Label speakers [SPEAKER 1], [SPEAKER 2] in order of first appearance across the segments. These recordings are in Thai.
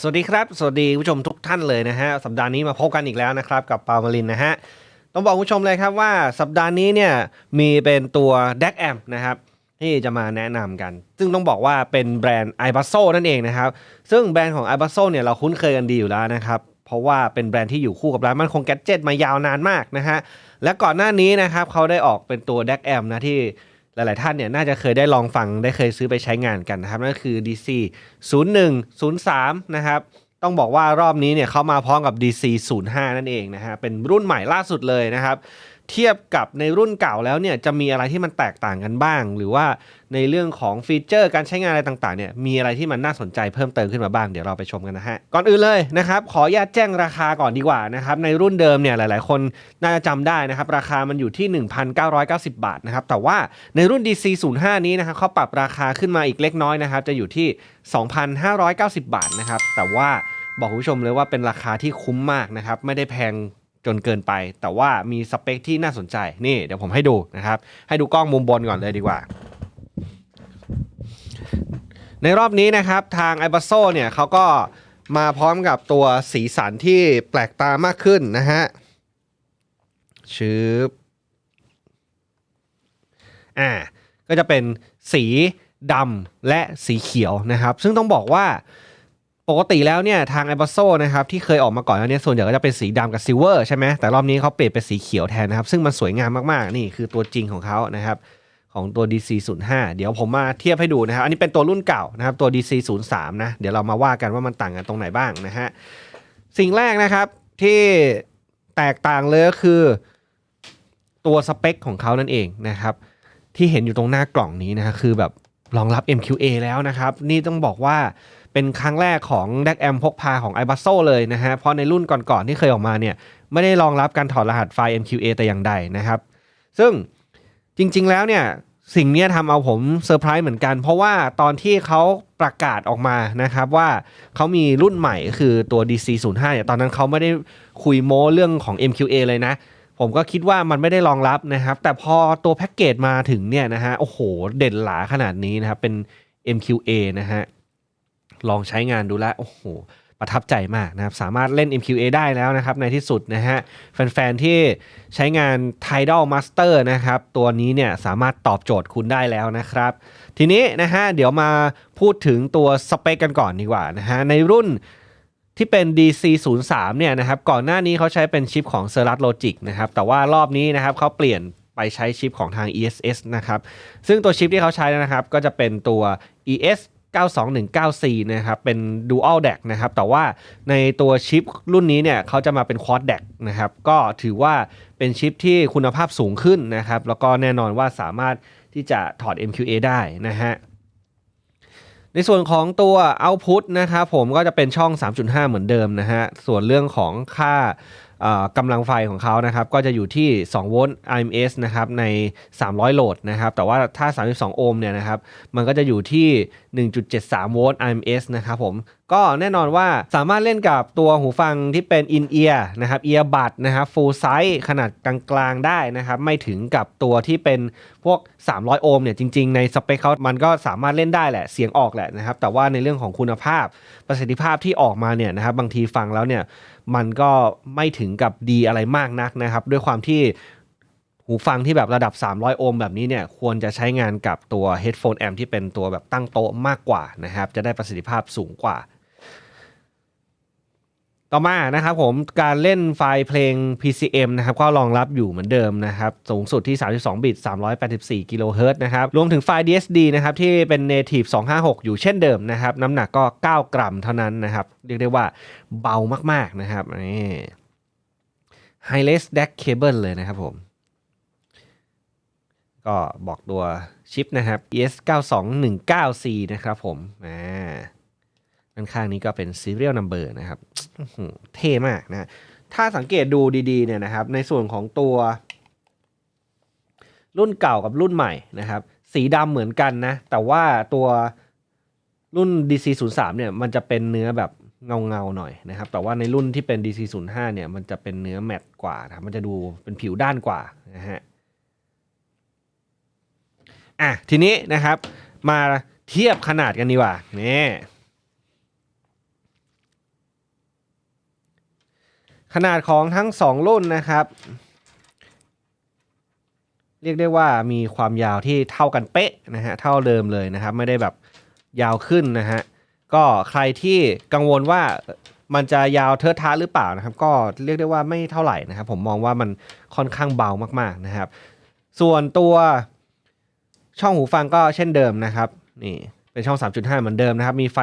[SPEAKER 1] สวัสดีครับ สวัสดีผู้ชมทุกท่านเลยนะฮะ สัปดาห์นี้มาพบกันอีกแล้วนะครับ กับปาล์มลินนะฮะ ต้องบอกผู้ชมเลยครับว่าสัปดาห์นี้เนี่ยมีเป็นตัว d e c a m นะครับที่จะมาแนะนำกัน ซึ่งต้องบอกว่าเป็นแบรนด์ i b a s o นั่นเองนะครับ ซึ่งแบรนด์ของ i b a s o เนี่ยเราคุ้นเคยกันดีอยู่แล้วนะครับ เพราะว่าเป็นแบรนด์ที่อยู่คู่กับร้านมันคงแกดเจิตมายาวนานมากนะฮะ และก่อนหน้านี้นะครับเขาได้ออกเป็นตัว d e c a m นะที่ หลาย ๆ ท่านเนี่ยน่าจะเคยได้ลองฟังได้เคยซื้อไปใช้งานกันนะครับนั่นคือ DC 01 03 นะครับต้องบอกว่ารอบนี้เนี่ยเขามาพร้อมกับ DC 05 นั่นเองนะฮะเป็นรุ่นใหม่ล่าสุดเลยนะครับ เทียบกับในรุ่นเก่าแล้วเนี่ยจะมีอะไรที่มันแตกต่างกันบ้าง หรือว่าในเรื่องของฟีเจอร์การใช้งานอะไรต่างๆเนี่ยมีอะไรที่มันน่าสนใจเพิ่มเติมขึ้นมาบ้างเดี๋ยวเราไปชมกันนะฮะก่อนอื่นเลยนะครับขออนุญาตแจ้งราคาก่อนดีกว่านะครับในรุ่นเดิมเนี่ยหลายๆ คนน่าจะจำได้นะครับราคามันอยู่ที่ 1,990 บาทนะครับแต่ว่าในรุ่น DC 05 นี้นะครับเขาปรับราคาขึ้นมาอีกเล็กน้อยนะครับจะอยู่ที่ 2,590 บาทนะครับแต่ว่าบอกคุณผู้ชมเลยว่าเป็นราคาที่คุ้มมากนะครับไม่ได้แพง จนเกินไป แต่ว่ามีสเปคที่น่าสนใจนี่เดี๋ยวผมให้ดูนะครับ ให้ดูกล้องมุมบนก่อนเลยดีกว่า ในรอบนี้นะครับทาง i b a s o เนี่ยเขาก็มาพร้อมกับตัวสีสันที่แปลกตามากขึ้นนะฮะชืบอ่าก็จะเป็นสีดำและสีเขียวนะครับ ซึ่งต้องบอกว่า ปกติแล้วเนี่ยทาง i b a s o นะครับที่เคยออกมาก่อนแล้วเนี่ยส่วนใหญ่ก็จะเป็นสีดำกับซิลเวอร์ใช่ไหมแต่รอบนี้เขาเปลี่ยนเป็นสีเขียวแทนนะครับ ซึ่งมันสวยงามมากๆ นี่คือตัวจริงของเขานะครับของตัว DC 05เดี๋ยวผมมาเทียบให้ดูนะครับ อันนี้เป็นตัวรุ่นเก่านะครับตัว DC 03นะเดี๋ยวเรามาว่ากันว่ามันต่างกันตรงไหนบ้างนะฮะสิ่งแรกนะครับที่แตกต่างเลยก็คือตัวสเปคของเขานั่นเองนะครับที่เห็นอยู่ตรงหน้ากล่องนี้นะฮะคือแบบ รองรับ MQA แล้วนะครับ นี่ต้องบอกว่าเป็นครั้งแรกของ d a c m พกพาของ i b a s o เลยนะฮะ เพราะในรุ่นก่อนๆที่เคยออกมาเนี่ย ไม่ได้รองรับการถอดรหัสไฟล์ MQA แต่อย่างใดนะครับ ซึ่งจริงๆแล้วเนี่ย สิ่งนี้ทำเอาผมเซอร์ไพรส์เหมือนกัน เพราะว่าตอนที่เขาประกาศออกมานะครับว่าเขามีรุ่นใหม่คือตัว DC 05 เนี่ยตอนนั้นเขาไม่ได้คุยโม้เรื่องของ MQA เลยนะ ผมก็คิดว่ามันไม่ได้รองรับนะครับ แต่พอตัวแพ็กเกจมาถึงเนี่ยนะฮะโอ้โห เด่นหลาขนาดนี้นะครับ เป็น MQA นะฮะลองใช้งานดูแล้วโอ้โห ประทับใจมากนะครับ สามารถเล่น MQA ได้แล้วนะครับ ในที่สุดนะฮะแฟน ๆ ที่ใช้งาน Tidal Master นะครับ ตัวนี้เนี่ยสามารถตอบโจทย์คุณได้แล้วนะครับ ทีนี้นะฮะเดี๋ยวมาพูดถึงตัวสเปคกันก่อนดีกว่านะฮะในรุ่น ที่เป็น DC 0 3 เนี่ยนะครับก่อนหน้านี้เขาใช้เป็นชิปของ c e r a t Logic นะครับแต่ว่ารอบนี้นะครับเขาเปลี่ยนไปใช้ชิปของทาง ESS นะครับซึ่งตัวชิปที่เขาใช้นะครับก็จะเป็นตัว ES 92194 นะครับเป็น Dual DAC นะครับแต่ว่าในตัวชิปรุ่นนี้เนี่ยเขาจะมาเป็น Quad DAC นะครับก็ถือว่าเป็นชิปที่คุณภาพสูงขึ้นนะครับแล้วก็แน่นอนว่าสามารถที่จะถอด MQA ได้นะฮะ ในส่วนของตัว Output นะครับผมก็จะเป็นช่อง 3.5 เหมือนเดิมนะฮะ ส่วนเรื่องของค่าอ่า กำลังไฟของเขานะครับก็จะอยู่ที่2โวลต์ IMS นะครับใน 300 โหลดนะครับแต่ว่าถ้า 32 โอห์มเนี่ยนะครับมันก็จะอยู่ที่ 1.73 โวลต์ IMS นะครับผมก็แน่นอนว่าสามารถเล่นกับตัวหูฟังที่เป็น in ear นะครับ ear bud นะครับ full size ขนาดกลางๆได้นะครับไม่ถึงกับตัวที่เป็นพวก 300 โอห์มเนี่ยจริงๆ ในสเปคเขามันก็สามารถเล่นได้แหละเสียงออกแหละนะครับแต่ว่าในเรื่องของคุณภาพประสิทธิภาพที่ออกมาเนี่ยนะครับบางทีฟังแล้วเนี่ย มันก็ไม่ถึงกับดีอะไรมากนักนะครับ ด้วยความที่หูฟังที่แบบระดับ 300 โอห์มแบบนี้เนี่ยควรจะใช้งานกับตัว headphone amp ที่เป็นตัวแบบตั้งโต๊ะมากกว่านะครับ จะได้ประสิทธิภาพสูงกว่า ต่อมานะครับผมการเล่นไฟล์เพลง PCM นะครับก็รองรับอยู่เหมือนเดิมนะครับสูงสุดที่ 32 บิต 384 กิโลเฮิรตซ์นะครับรวมถึงไฟล์ DSD นะครับที่เป็น native 256 อยู่เช่นเดิมนะครับน้ำหนักก็ 9 กรัมเท่านั้นนะครับเรียกได้ว่าเบามากๆนะครับนี่ Wireless DAC cable เลยนะครับผม ก็บอกตัวชิปนะครับ ES9219C นะครับผมอ่าด้านข้างนี้ก็เป็น serial number นะครับ เท่มากนะ ถ้าสังเกตดูดีๆเนี่ยนะครับ ในส่วนของตัว รุ่นเก่ากับรุ่นใหม่นะครับ สีดำเหมือนกันนะ แต่ว่าตัวรุ่น DC 0 3 เนี่ยมันจะเป็นเนื้อแบบเงาเงาๆหน่อยนะครับ แต่ว่าในรุ่นที่เป็น DC 0 5 เนี่ยมันจะเป็นเนื้อแมตต์กว่านะมันจะดูเป็นผิวด้านกว่านะฮะอะทีนี้นะครับ มาเทียบขนาดกันดีกว่านี่ ขนาดของทั้ง 2 รุ่นนะครับ เรียกได้ว่ามีความยาวที่เท่ากันเป๊ะนะฮะเท่าเดิมเลยนะครับ ไม่ได้แบบยาวขึ้นนะฮะก็ใครที่กังวลว่ามันจะยาวเทิดท้าหรือเปล่านะครับ ก็เรียกได้ว่าไม่เท่าไหร่นะครับ ผมมองว่ามันค่อนข้างเบามากๆนะครับ ส่วนตัวช่องหูฟังก็เช่นเดิมนะครับนี่เป็นช่อง 3.5 เหมือนเดิมนะครับ มีไฟ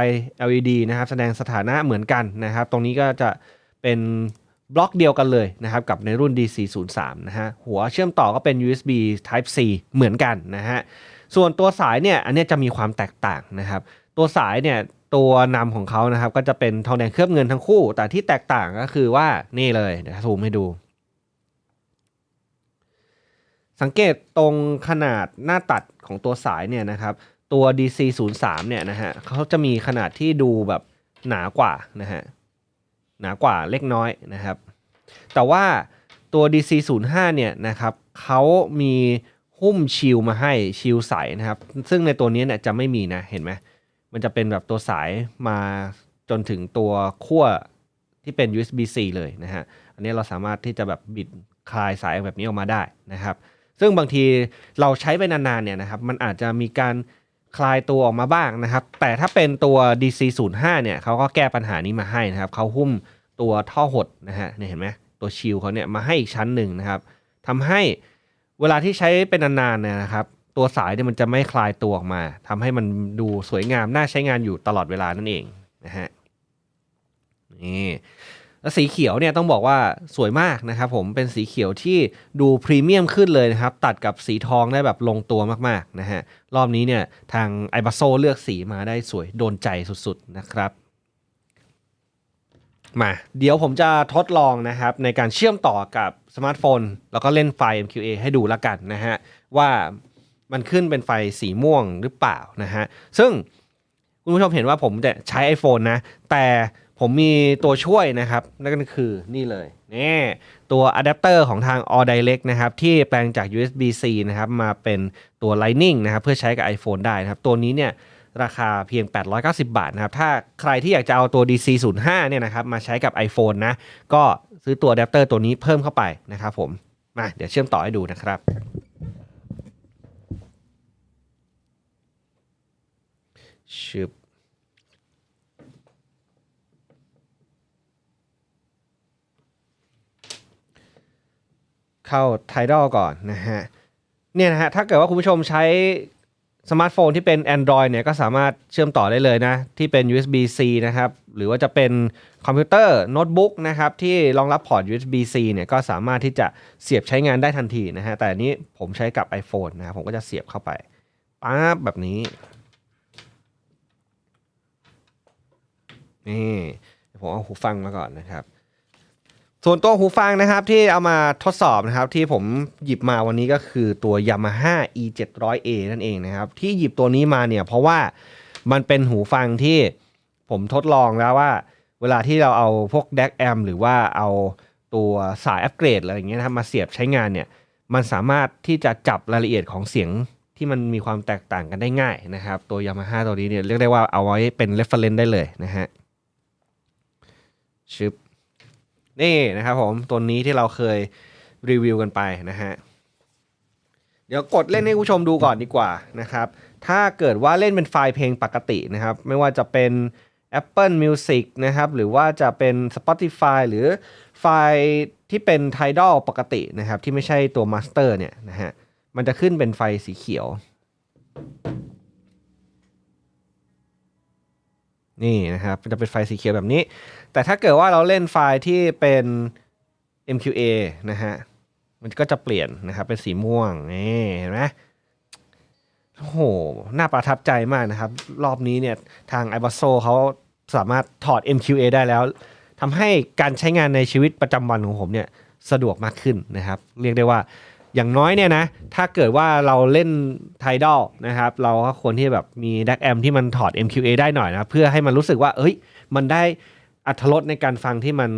[SPEAKER 1] LED นะครับ แสดงสถานะเหมือนกันนะครับ ตรงนี้ก็จะเป็น บล็อกเดียวกันเลยนะครับกับในรุ่น DC03 นะฮะหัวเชื่อมต่อก็เป็น USB Type C เหมือนกันนะฮะส่วนตัวสายเนี่ยอันนี้จะมีความแตกต่างนะครับ ตัวสายเนี่ยตัวนำของเขานะครับก็จะเป็นทองแดงเคลือบเงินทั้งคู่ แต่ที่แตกต่างก็คือว่านี่เลยเดี๋ยวซูมให้ดู สังเกตตรงขนาดหน้าตัดของตัวสายเนี่ยนะครับตัว DC 0 3 เนี่ยนะฮะเขาจะมีขนาดที่ดูแบบหนากว่านะฮะ หนากว่าเล็กน้อยนะครับ แต่ว่าตัว DC 0 5 เนี่ยนะครับเขามีหุ้มชิลมาให้ชิลใสนะครับ ซึ่งในตัวนี้เนี่ยจะไม่มีนะเห็นไหมมันจะเป็นแบบตัวสายมาจนถึงตัวขั้วที่เป็น USB-C เลยนะฮะ อันนี้เราสามารถที่จะแบบบิดคลายสายแบบนี้ออกมาได้นะครับ ซึ่งบางทีเราใช้ไปนานๆเนี่ยนะครับ มันอาจจะมีการ คลายตัวออกมาบ้างนะครับ แต่ถ้าเป็นตัว DC 0 5 เนี่ยเขาก็แก้ปัญหานี้มาให้นะครับเขาหุ้มตัวท่อหดนะฮะเนี่ยเห็นไหมตัวชิลเขาเนี่ยมาให้อีกชั้นหนึ่งนะครับทำให้เวลาที่ใช้เป็นนานๆเนี่ยนะครับ ตัวสายเนี่ยมันจะไม่คลายตัวออกมาทำให้มันดูสวยงามน่าใช้งานอยู่ตลอดเวลานั่นเองนะฮะนี่ แล้วสีเขียวเนี่ยต้องบอกว่าสวยมากนะครับผมเป็นสีเขียวที่ดูพรีเมียมขึ้นเลยนะครับ ตัดกับสีทองได้แบบลงตัวมากๆนะฮะรอบนี้เนี่ยทางไอบาโซเลือกสีมาได้สวยโดนใจสุดๆนะครับมาเดี๋ยวผมจะทดลองนะครับในการเชื่อมต่อกับสมาร์ทโฟน แล้วก็เล่นไฟ MQA ให้ดูละกันนะฮะว่ามันขึ้นเป็นไฟสีม่วงหรือเปล่านะฮะซึ่งคุณผู้ชมเห็นว่าผมจะใช้ iPhone นะแต่ ผมมีตัวช่วยนะครับ นั่นก็คือนี่เลยนี่ตัวอะแดปเตอร์ของทาง All Direct นะครับ ที่แปลงจาก USB-C นะครับ มาเป็นตัว Lightning นะครับ เพื่อใช้กับ iPhone ได้นะครับ ตัวนี้เนี่ยราคาเพียง 890 บาทนะครับ ถ้าใครที่อยากจะเอาตัว DC 0 5 เนี่ยนะครับ มาใช้กับ iPhone นะ ก็ซื้อตัวอะแดปเตอร์ตัวนี้เพิ่มเข้าไปนะครับผม มาเดี๋ยวเชื่อมต่อให้ดูนะครับชึบ เข้า Tidal ก่อนนะฮะเนี่ยนะฮะถ้าเกิดว่าคุณผู้ชมใช้สมาร์ทโฟนที่เป็น Android เนี่ยก็สามารถเชื่อมต่อได้เลยนะ ที่เป็น USB-C นะครับ หรือว่าจะเป็นคอมพิวเตอร์โน้ตบุ๊กนะครับ ที่รองรับพอร์ต USB-C เนี่ยก็สามารถที่จะเสียบใช้งานได้ทันทีนะฮะ แต่อันนี้ผมใช้กับ iPhone นะผมก็จะเสียบเข้าไปปั๊บแบบนี้ นี่ผมเอาหูฟังมาก่อนนะครับ ส่วนตัวหูฟังนะครับที่เอามาทดสอบนะครับที่ผมหยิบมาวันนี้ก็คือตัว Yamaha E 7 0 0 A นั่นเองนะครับ ที่หยิบตัวนี้มาเนี่ยเพราะว่ามันเป็นหูฟังที่ผมทดลองแล้วว่า เวลาที่เราเอาพวก DAC amp หรือว่าเอาตัวสายอัปเกรดอะไรอย่างเงี้ยนะครับมาเสียบใช้งานเนี่ยมันสามารถที่จะจับรายละเอียดของเสียงที่มันมีความแตกต่างกันได้ง่ายนะครับ ตัว Yamaha ตัวนี้เนี่ยเรียกได้ว่าเอาไว้เป็น reference ได้เลยนะฮะชึบ นี่นะครับผมตัวนี้ที่เราเคยรีวิวกันไปนะฮะเดี๋ยวกดเล่นให้ผู้ชมดูก่อนดีกว่านะครับถ้าเกิดว่าเล่นเป็นไฟล์เพลงปกตินะครับ ไม่ว่าจะเป็น Apple Music นะครับ หรือว่าจะเป็น Spotify หรือไฟล์ที่เป็น Tidal ปกตินะครับ ที่ไม่ใช่ตัว Master เนี่ยนะฮะ มันจะขึ้นเป็นไฟสีเขียว นี่นะครับจะเป็นไฟสีเขียวแบบนี้ แต่ถ้าเกิดว่าเราเล่นไฟล์ที่เป็น MQA นะฮะมันก็จะเปลี่ยนนะครับเป็นสีม่วงนี่เห็นไหมโอ้โหน่าประทับใจมากนะครับ รอบนี้เนี่ยทาง i b a s o เขาสามารถถอด MQA ได้แล้วทำให้การใช้งานในชีวิตประจำวันของผมเนี่ยสะดวกมากขึ้นนะครับ เรียกได้ว่า อย่างน้อยเนี่ยนะ ถ้าเกิดว่าเราเล่น Tidal นะครับ เราก็ควรที่แบบมี DAC amp ที่มันถอด MQA ได้หน่อยนะ เพื่อให้มันรู้สึกว่า เอ้ย มันได้อัตรสในการฟังที่มัน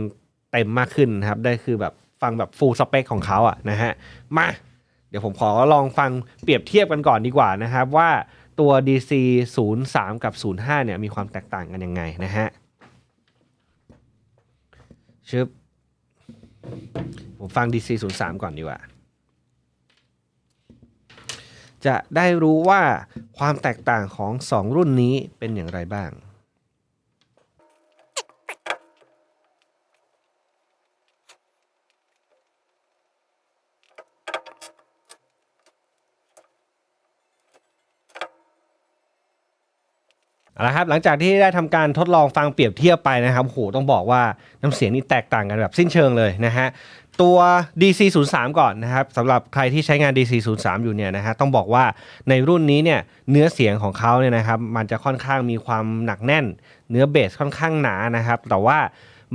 [SPEAKER 1] เต็มมากขึ้นนะครับ ได้คือแบบฟังแบบ full spec ของเขาอะนะฮะ มา เดี๋ยวผมขอลองฟังเปรียบเทียบกันก่อนดีกว่านะครับ ว่าตัว DC 03 กับ 05 เนี่ยมีความแตกต่างกันยังไงนะฮะชึบผมฟัง DC 0 3 ก่อนดีกว่า จะได้รู้ว่าความแตกต่างของ 2 รุ่นนี้เป็นอย่างไรบ้าง เอาละครับหลังจากที่ได้ทำการทดลองฟังเปรียบเทียบไปนะครับโหต้องบอกว่าน้ำเสียงนี่แตกต่างกันแบบสิ้นเชิงเลยนะฮะตัว DC 0 3 ก่อนนะครับสำหรับใครที่ใช้งาน DC 0 3 อยู่เนี่ยนะฮะต้องบอกว่าในรุ่นนี้เนี่ยเนื้อเสียงของเขาเนี่ยนะครับมันจะค่อนข้างมีความหนักแน่น เนื้อเบสค่อนข้างหนานะครับแต่ว่า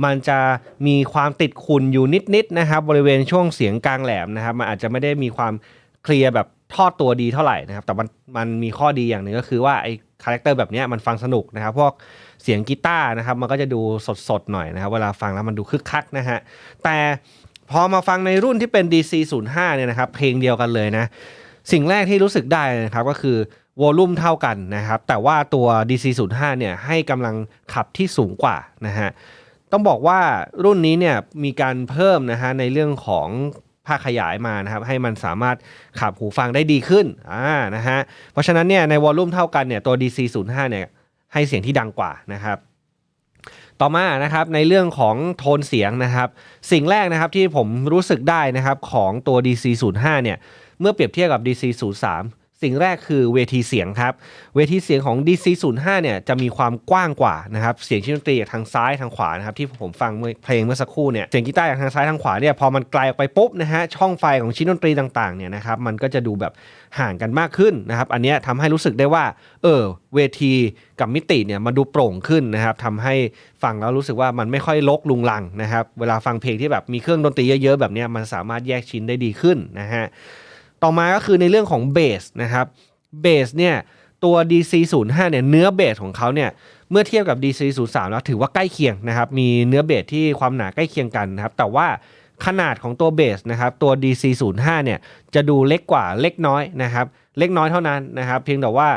[SPEAKER 1] มันจะมีความติดขุนอยู่นิดๆนะครับบริเวณช่วงเสียงกลางแหลมนะครับมันอาจจะไม่ได้มีความเคลียร์แบบ ทอดตัวดีเท่าไหร่นะครับ แต่มันมันมีข้อดีอย่างหนึ่งก็คือว่าไอ้คาแรคเตอร์แบบนี้มันฟังสนุกนะครับพวกเสียงกีตาร์นะครับ มันก็จะดูสดๆหน่อยนะครับ เวลาฟังแล้วมันดูคึกคักนะฮะแต่พอมาฟังในรุ่นที่เป็น DC 05เนี่ยนะครับ เพลงเดียวกันเลยนะ สิ่งแรกที่รู้สึกได้นะครับก็คือวอลลุ่มเท่ากันนะครับ แต่ว่าตัว DC 05เนี่ยให้กำลังขับที่สูงกว่านะฮะต้องบอกว่ารุ่นนี้เนี่ยมีการเพิ่มนะฮะในเรื่องของ ภาคขยายมานะครับให้มันสามารถขับหูฟังได้ดีขึ้นอ่านะฮะเพราะฉะนั้นเนี่ยในวอลลุ่มเท่ากันเนี่ยตัว DC 05 เนี่ยให้เสียงที่ดังกว่านะครับต่อมานะครับในเรื่องของโทนเสียงนะครับ สิ่งแรกนะครับที่ผมรู้สึกได้นะครับของตัว DC 05 เนี่ยเมื่อเปรียบเทียบกับ DC 03 สิ่งแรกคือเวทีเสียงครับ เวทีเสียงของ DC 05 เนี่ยจะมีความกว้างกว่านะครับเสียงชิ้นดนตรีจากทางซ้ายทางขวานะครับที่ผมฟังเพลงเมื่อสักครู่เนี่ยเสียงกีตาร์จากทางซ้ายทางขวาเนี่ยพอมันไกลออกไปปุ๊บนะฮะช่องไฟของชิ้นดนตรีต่างๆเนี่ยนะครับมันก็จะดูแบบห่างกันมากขึ้นนะครับอันนี้ยทำให้รู้สึกได้ว่าเออเวทีกับมิติเนี่ยมันดูโปร่งขึ้นนะครับทำให้ฟังแล้วรู้สึกว่ามันไม่ค่อยลกลุงลังนะครับเวลาฟังเพลงที่แบบมีเครื่องดนตรีเยอะๆแบบเนี้ยมันสามารถแยกชิ้นได้ดีขึ้นนะฮะ ต่อมาก็คือในเรื่องของเบสนะครับเบสเนี่ยตัว DC 0 5 เนี่ยเนื้อเบสของเขาเนี่ยเมื่อเทียบกับ DC 0 3 แล้วถือว่าใกล้เคียงนะครับมีเนื้อเบสที่ความหนาใกล้เคียงกันนะครับแต่ว่าขนาดของตัวเบสนะครับตัว DC 0 5 เนี่ยจะดูเล็กกว่าเล็กน้อยนะครับเล็กน้อยเท่านั้นนะครับเพียงแต่ว่า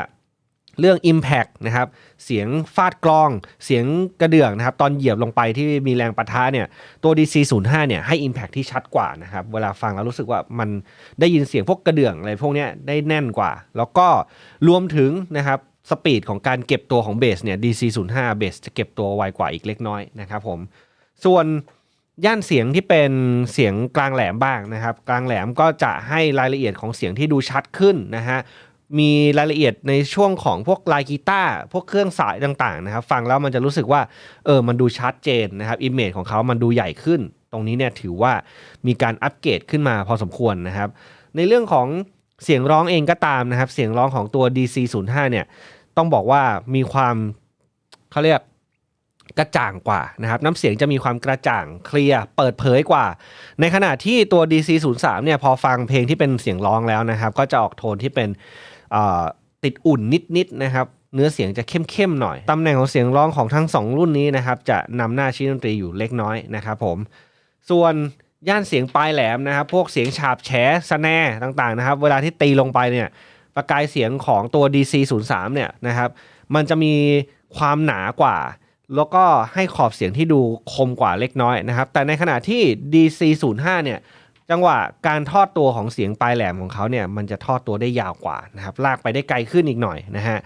[SPEAKER 1] เรื่อง Impact นะครับเสียงฟาดกลองเสียงกระเดื่องนะครับตอนเหยียบลงไปที่มีแรงปะทะเนี่ยตัว DC 0 5 เนี่ยให้ Impact ที่ชัดกว่านะครับเวลาฟังแล้วรู้สึกว่ามันได้ยินเสียงพวกกระเดื่องอะไรพวกนี้ได้แน่นกว่า แล้วก็รวมถึงนะครับสปีดของการเก็บตัวของเบสเนี่ย DC 0 5 เบสจะเก็บตัวไวกว่าอีกเล็กน้อยนะครับผมส่วนย่านเสียงที่เป็นเสียงกลางแหลมบ้างนะครับ กลางแหลมก็จะให้รายละเอียดของเสียงที่ดูชัดขึ้นนะฮะ มีรายละเอียดในช่วงของพวกลายกีตาร์พวกเครื่องสายต่างๆนะครับ ฟังแล้วมันจะรู้สึกว่าเออมันดูชัดเจนนะครับอิมเมจของเขามันดูใหญ่ขึ้น ตรงนี้เนี่ยถือว่ามีการอัปเกรดขึ้นมาพอสมควรนะครับ ในเรื่องของเสียงร้องเองก็ตามนะครับ เสียงร้องของตัว DC 0 5 เนี่ยต้องบอกว่ามีความเขาเรียกกระจ่างกว่านะครับน้ำเสียงจะมีความกระจ่างเคลียร์เปิดเผยกว่า ในขณะที่ตัว DC 0 3 เนี่ยพอฟังเพลงที่เป็นเสียงร้องแล้วนะครับ ก็จะออกโทนที่เป็น ติดอุ่นนิดๆนะครับเนื้อเสียงจะเข้มๆหน่อย ตำแหน่งของเสียงร้องของทั้ง 2 รุ่นนี้นะครับจะนำหน้าชิ้นดนตรีอยู่เล็กน้อยนะครับผม ส่วนย่านเสียงปลายแหลมนะครับ พวกเสียงฉาบแฉสแนต่างๆนะครับ เวลาที่ตีลงไปเนี่ยประกายเสียงของตัว DC 0 3 เนี่ยนะครับมันจะมีความหนากว่า แล้วก็ให้ขอบเสียงที่ดูคมกว่าเล็กน้อยนะครับ แต่ในขณะที่ DC 0 5 เนี่ย จังหวะการทอดตัวของเสียงปลายแหลมของเขาเนี่ยมันจะทอดตัวได้ยาวกว่านะครับลากไปได้ไกลขึ้นอีกหน่อยนะฮะ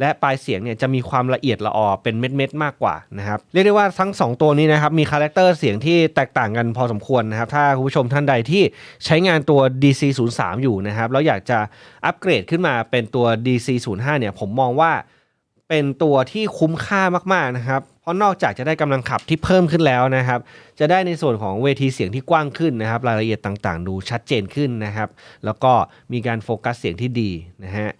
[SPEAKER 1] และปลายเสียงเนี่ยจะมีความละเอียดละออเป็นเม็ดๆมากกว่านะครับเรียกได้ว่าทั้ง 2 ตัวนี้นะครับมีคาแรคเตอร์เสียงที่แตกต่างกันพอสมควรนะครับถ้าคุณผู้ชมท่านใดที่ใช้งานตัว DC 0 3 อยู่นะครับแล้วอยากจะอัปเกรดขึ้นมาเป็นตัว DC 0 5 เนี่ยผมมองว่าเป็นตัวที่คุ้มค่ามากๆนะครับ ราะนอกจากจะได้กำลังขับที่เพิ่มขึ้นแล้วนะครับ จะได้ในส่วนของเวทีเสียงที่กว้างขึ้นนะครับ รายละเอียดต่างๆ ดูชัดเจนขึ้นนะครับ แล้วก็มีการโฟกัสเสียงที่ดีนะฮะ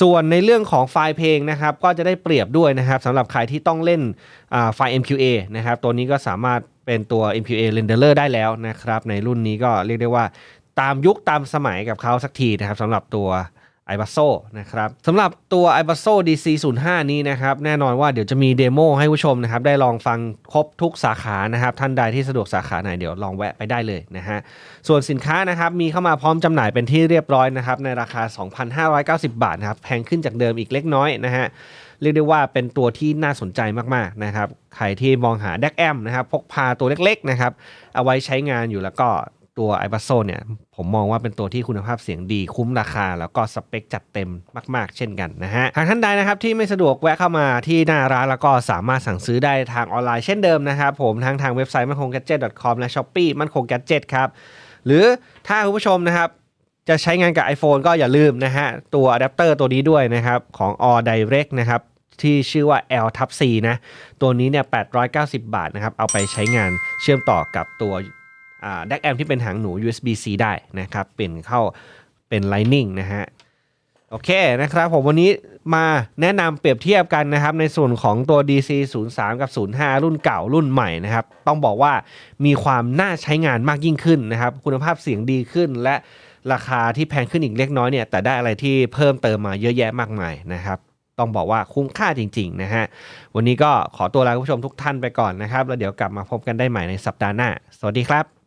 [SPEAKER 1] ส่วนในเรื่องของไฟล์เพลงนะครับ ก็จะได้เปรียบด้วยนะครับสำหรับใครที่ต้องเล่นไฟล์ MQA นะครับ ตัวนี้ก็สามารถเป็นตัว MQA renderer ได้แล้วนะครับ ในรุ่นนี้ก็เรียกได้ว่าตามยุคตามสมัยกับเขาสักทีนะครับสำหรับตัว i b a s o นะครับสำหรับตัว i b a s o DC 0 5 นี้นะครับ แน่นอนว่าเดี๋ยวจะมีเดโมให้ผู้ชมนะครับ ได้ลองฟังครบทุกสาขานะครับ ท่านใดที่สะดวกสาขาไหนเดี๋ยวลองแวะไปได้เลยนะฮะ ส่วนสินค้านะครับมีเข้ามาพร้อมจำหน่ายเป็นที่เรียบร้อยนะครับ ในราคา 2,590 บาทนะครับ แพงขึ้นจากเดิมอีกเล็กน้อยนะฮะ เรียกได้ว่าเป็นตัวที่น่าสนใจมากๆนะครับ ใครที่มองหา DAC M นะครับพกพาตัวเล็กๆนะครับเอาไว้ใช้งานอยู่แล้วก็ ตัว i b a s o เนี่ยผมมองว่าเป็นตัวที่คุณภาพเสียงดีคุ้มราคา แล้วก็สเปคจัดเต็มมาก ๆ เช่นกันนะฮะหากท่านใดนะครับที่ไม่สะดวกแวะเข้ามาที่หน้าร้านแล้วก็สามารถสั่งซื้อได้ทางออนไลน์เช่นเดิมนะครับผมทั้งทางเว็บไซต์มันคง gadget com และ shopee มันคง gadget ครับหรือถ้าคุณผู้ชมนะครับจะใช้งานกับ iPhone ก็อย่าลืมนะฮะตัวอะแดปเตอร์ตัวนี้ด้วยนะครับของ All Direct นะครับที่ชื่อว่า L t C นะ ตัวนี้เนี่ย 890 บาทนะครับ เอาไปใช้งานเชื่อมต่อกับตัว อ่า DAC M ที่เป็นหางหนู USB-C ได้นะครับ เป็นเข้าเป็น Lightning นะฮะโอเคนะครับผมวันนี้มาแนะนำเปรียบเทียบกันนะครับ ในส่วนของตัว DC 03กับ 05 รุ่นเก่ารุ่นใหม่นะครับ ต้องบอกว่ามีความน่าใช้งานมากยิ่งขึ้นนะครับ คุณภาพเสียงดีขึ้น และราคาที่แพงขึ้นอีกเล็กน้อยเนี่ยแต่ได้อะไรที่เพิ่มเติมมาเยอะแยะมากมายนะครับ ต้องบอกว่าคุ้มค่าจริงๆนะฮะวันนี้ก็ขอตัวลาคุณผู้ชมทุกท่านไปก่อนนะครับแล้วเดี๋ยวกลับมาพบกันได้ใหม่ในสัปดาห์หน้า สวัสดีครับ